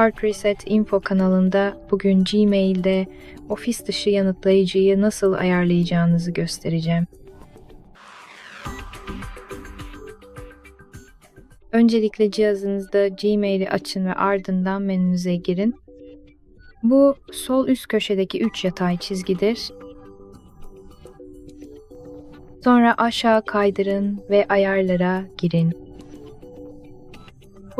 Hard Reset Info kanalında bugün Gmail'de ofis dışı yanıtlayıcıyı nasıl ayarlayacağınızı göstereceğim. Öncelikle cihazınızda Gmail'i açın ve ardından menünüze girin. Bu sol üst köşedeki 3 yatay çizgidir. Sonra aşağı kaydırın ve ayarlara girin.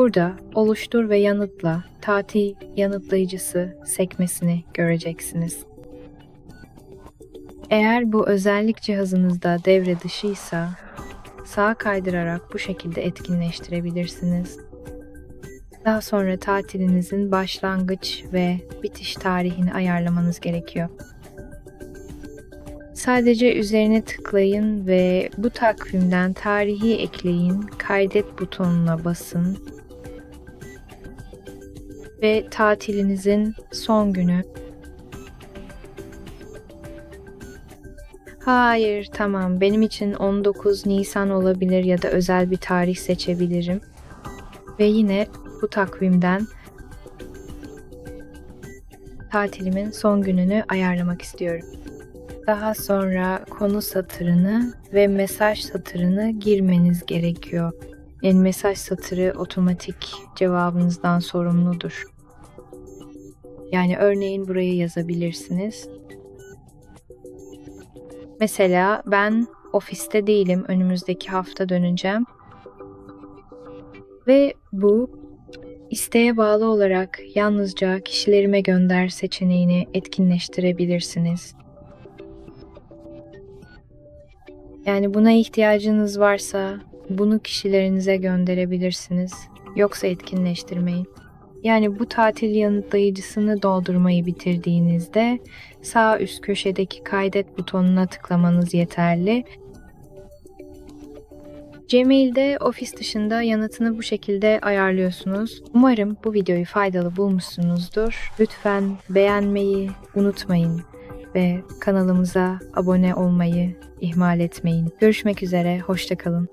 Burada oluştur ve yanıtla tatil yanıtlayıcısı sekmesini göreceksiniz. Eğer bu özellik cihazınızda devre dışıysa sağa kaydırarak bu şekilde etkinleştirebilirsiniz. Daha sonra tatilinizin başlangıç ve bitiş tarihini ayarlamanız gerekiyor. Sadece üzerine tıklayın ve bu takvimden tarihi ekleyin, kaydet butonuna basın ve tatilinizin son günü. Hayır, tamam. Benim için 19 Nisan olabilir ya da özel bir tarih seçebilirim. Ve yine bu takvimden tatilimin son gününü ayarlamak istiyorum. Daha sonra konu satırını ve mesaj satırını girmeniz gerekiyor. Yani mesaj satırı otomatik cevabınızdan sorumludur. Yani örneğin buraya yazabilirsiniz. Mesela ben ofiste değilim. Önümüzdeki hafta döneceğim. Ve bu isteğe bağlı olarak yalnızca kişilerime gönder seçeneğini etkinleştirebilirsiniz. Yani buna ihtiyacınız varsa bunu kişilerinize gönderebilirsiniz. Yoksa etkinleştirmeyin. Yani bu tatil yanıtlayıcısını doldurmayı bitirdiğinizde sağ üst köşedeki kaydet butonuna tıklamanız yeterli. Gmail'de ofis dışında yanıtını bu şekilde ayarlıyorsunuz. Umarım bu videoyu faydalı bulmuşsunuzdur. Lütfen beğenmeyi unutmayın ve kanalımıza abone olmayı ihmal etmeyin. Görüşmek üzere, hoşçakalın.